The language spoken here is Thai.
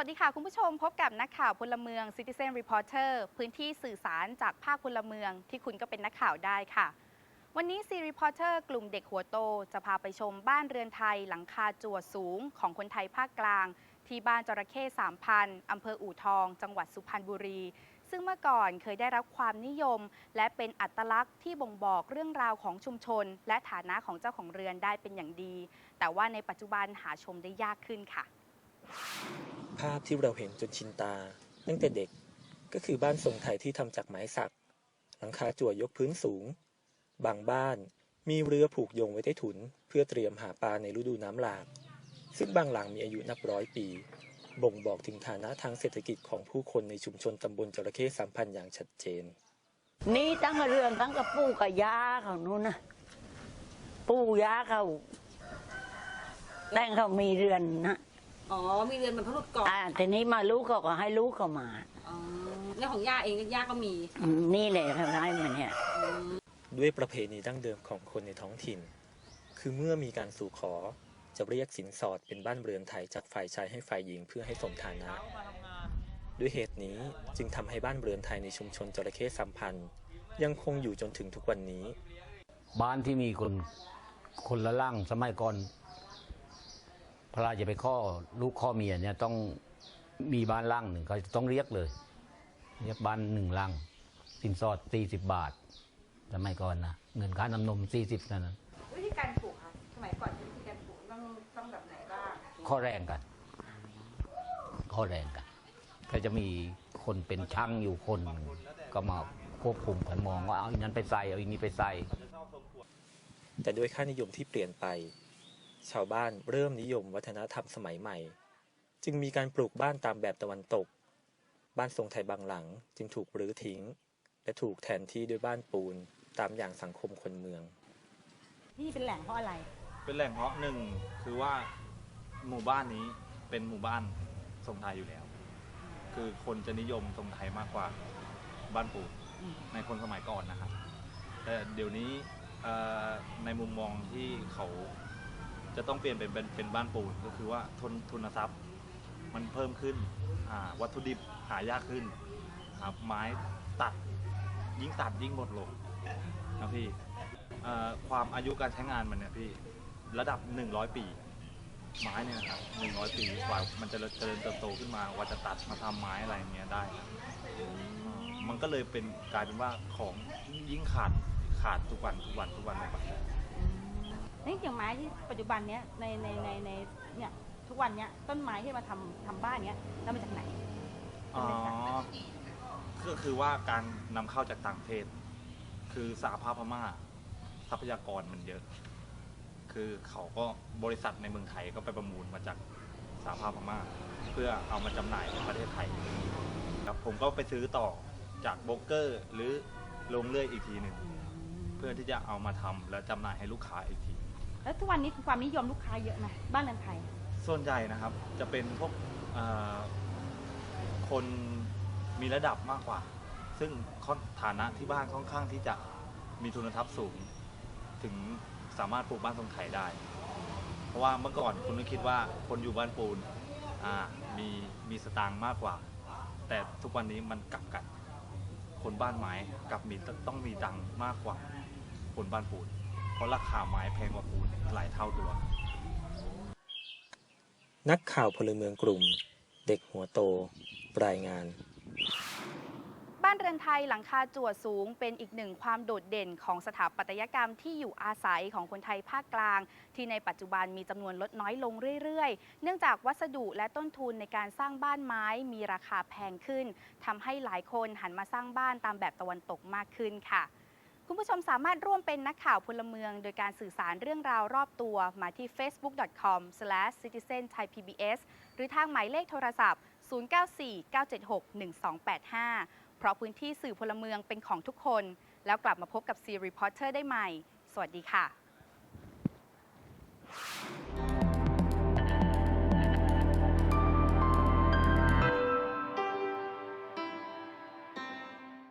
วัสดีค่ะ คุณผู้ชมพบกับนักข่าวพลเมือง Citizen Reporter พื้นที่สื่อสารจากภาคพลเมืองที่คุณก็เป็นนักข่าวได้ค่ะ วันนี้ C Reporter กลุ่มเด็กหัวโต จะพาไปชมบ้านเรือนไทยหลังคาจั่วสูงของคนไทยภาคกลาง ที่บ้านจระเข้สามพันอำเภออู่ทอง จังหวัดสุพรรณบุรี ซึ่งเมื่อก่อนเคยได้รับความนิยม และเป็นอัตลักษณ์ที่บ่งบอกเรื่องราวของชุมชน และฐานะของเจ้าของเรือนได้เป็นอย่างดี แต่ว่าในปัจจุบันหาชมได้ยากขึ้นค่ะ ภาพที่เราเห็นจนชินตา ตั้งแต่เด็กก็คือบ้านทรงไทยที่ทำจากไม้สัก หลังคาจั่วยกพื้นสูง บางบ้านมีเรือผูกโยงไว้ใต้ถุน เพื่อเตรียมหาปลาในฤดูน้ำหลาก ซึ่งบางหลังมีอายุนับร้อยปี บ่งบอกถึงฐานะทางเศรษฐกิจของผู้คนในชุมชนตำบลจระเข้สามพันอย่างชัดเจน นี่ตั้งเรื่องตั้งกับปู่กับย่าเขานู้นนะปู่ย่าเขาแต่งเขามีเรือนนะ อ๋อ มีเรือนบรรพบุรุษก่อนอ่าทีนี้มาลูกเขาก็ให้ลูกเขามาอ๋อแล้วของย่าเองย่าก็มีอืมนี่แหละเขาให้มาเนี่ยด้วยประเพณีดั้งเดิมของคนในท้องถิ่น คือเมื่อมีการสู่ขอจะเรียกสินสอดเป็นบ้านเรือนไทยจากฝ่ายชายให้ฝ่ายหญิงเพื่อให้สมฐานะ ด้วยเหตุนี้จึงทำให้บ้านเรือนไทยในชุมชนจระเข้สัมพันธ์ ยังคงอยู่จนถึงทุกวันนี้ บ้านที่มีคนคนละล่างสมัยก่อน พระราจะไปข้อลูกข้อเมียเนี่ยต้องมีบ้านล่างหนึ่งเขาจะต้องเรียกเลย เรียกบ้านหนึ่งล่างสินสอดสี่สิบบาทสมัยก่อนนะเงินค่าน้ำนมสี่สิบนั่นนะวิธีการปลูกค่ะสมัยก่อนวิธีการปลูกต้องต้องแบบไหนบ้างข้อแรงกัน ข้อแรงกันก็จะมีคนเป็นช่างอยู่คนหนึ่งก็มาควบคุมกันมองว่าเอาอันนั้นไปใส่เอาอันนี้ไปใส่ แต่ด้วยค่านิยมที่เปลี่ยนไป ชาวบ้านเริ่มนิยมวัฒนธรรมสมัยใหม่ จึงมีการปลูกบ้านตามแบบตะวันตก บ้านทรงไทยบางหลังจึงถูกรื้อทิ้ง และถูกแทนที่ด้วยบ้านปูนตามอย่างสังคมคนเมือง นี่เป็นแหล่งเพราะอะไร เป็นแหล่งเพาะหนึ่งคือว่าหมู่บ้านนี้เป็นหมู่บ้านทรงไทยอยู่แล้ว คือคนจะนิยมทรงไทยมากกว่าบ้านปูนในคนสมัยก่อนนะครับแต่เดี๋ยวนี้เอ่อในมุมมองที่เขา จะต้องเปลี่ยนเป็นเป็นเป็นบ้านปูนก็คือว่าทุนทุนทรัพย์ มันเพิ่มขึ้นอ่าวัตถุดิบหายากขึ้นครับไม้ตัดยิ่งตัดยิ่งหมดลงนะพี่เอ่อความอายุการใช้งานมันเนี่ยพี่ระดับ 100 ปี ไม้เนี่ยนะครับ100 ปีกว่ามันจะเจริญเติบโตขึ้นมาว่าจะตัดมาทำไม้อะไรอย่างเงี้ยได้ครับอ่ามันก็เลยเป็นกลายเป็นว่าของยิ่งขาดขาดทุกวันทุกวันทุกวันเลยครับ นี่อย่างไม้ที่ปัจจุบันเนี้ยในในในในเนี่ยทุกวันเนี้ยต้นไม้ที่มาทำทำบ้านเนี้ยแล้วมาจากไหน อ๋อ ก็คือว่าการนำเข้าจากต่างประเทศ คือสหภาพพม่าทรัพยากรมันเยอะ คือเขาก็บริษัทในเมืองไทยก็ไปประมูลมาจากสหภาพพม่า เพื่อเอามาจำหน่ายในประเทศไทยครับผมก็ไปซื้อต่อจากโบรกเกอร์หรือโรงเลื่อยอีกทีหนึ่ง เพื่อที่จะเอามาทำและจำหน่ายให้ลูกค้าอีกที แล้วทุกวันนี้ความนิยมลูกค้าเยอะไหมบ้านเรือนไทย ส่วนใหญ่นะครับจะเป็นพวกเอ่อคนมีระดับมากกว่า ซึ่งค่อนฐานะที่บ้านค่อนข้างที่จะมีทุนทรัพย์สูง ถึงสามารถปลูกบ้านทรงไทยได้ เพราะว่าเมื่อก่อนคุณนึกคิดว่าคนอยู่บ้านปูนอ่ามีมีสตางค์มากกว่า แต่ทุกวันนี้มันกลับกัน คนบ้านไม้กลับมีต้องมีตังค์มากกว่า คนบ้านปูน เพราะราคาไม้แพงกว่าปูนหลายเท่าตัว นักข่าวพลเมืองกลุ่ม เด็กหัวโต รายงาน บ้านเรือนไทยหลังคาจั่วสูงเป็นอีกหนึ่งความโดดเด่นของสถาปัตยกรรมที่อยู่อาศัยของคนไทยภาคกลาง ที่ในปัจจุบันมีจำนวนลดน้อยลงเรื่อยๆ เนื่องจากวัสดุและต้นทุนในการสร้างบ้านไม้มีราคาแพงขึ้นทำให้หลายคนหันมาสร้างบ้านตามแบบตะวันตกมากขึ้นค่ะ คุณผู้ชมสามารถร่วมเป็นนักข่าวพลเมือง โดยการสื่อสารเรื่องราวรอบตัวมาที่ facebook.com/citizenthaipbs หรือทางหมายเลขโทรศัพท์ 0949761285 เพราะพื้นที่สื่อพลเมืองเป็นของทุกคน แล้วกลับมาพบกับซีรีพอร์เตอร์ได้ใหม่ สวัสดีค่ะ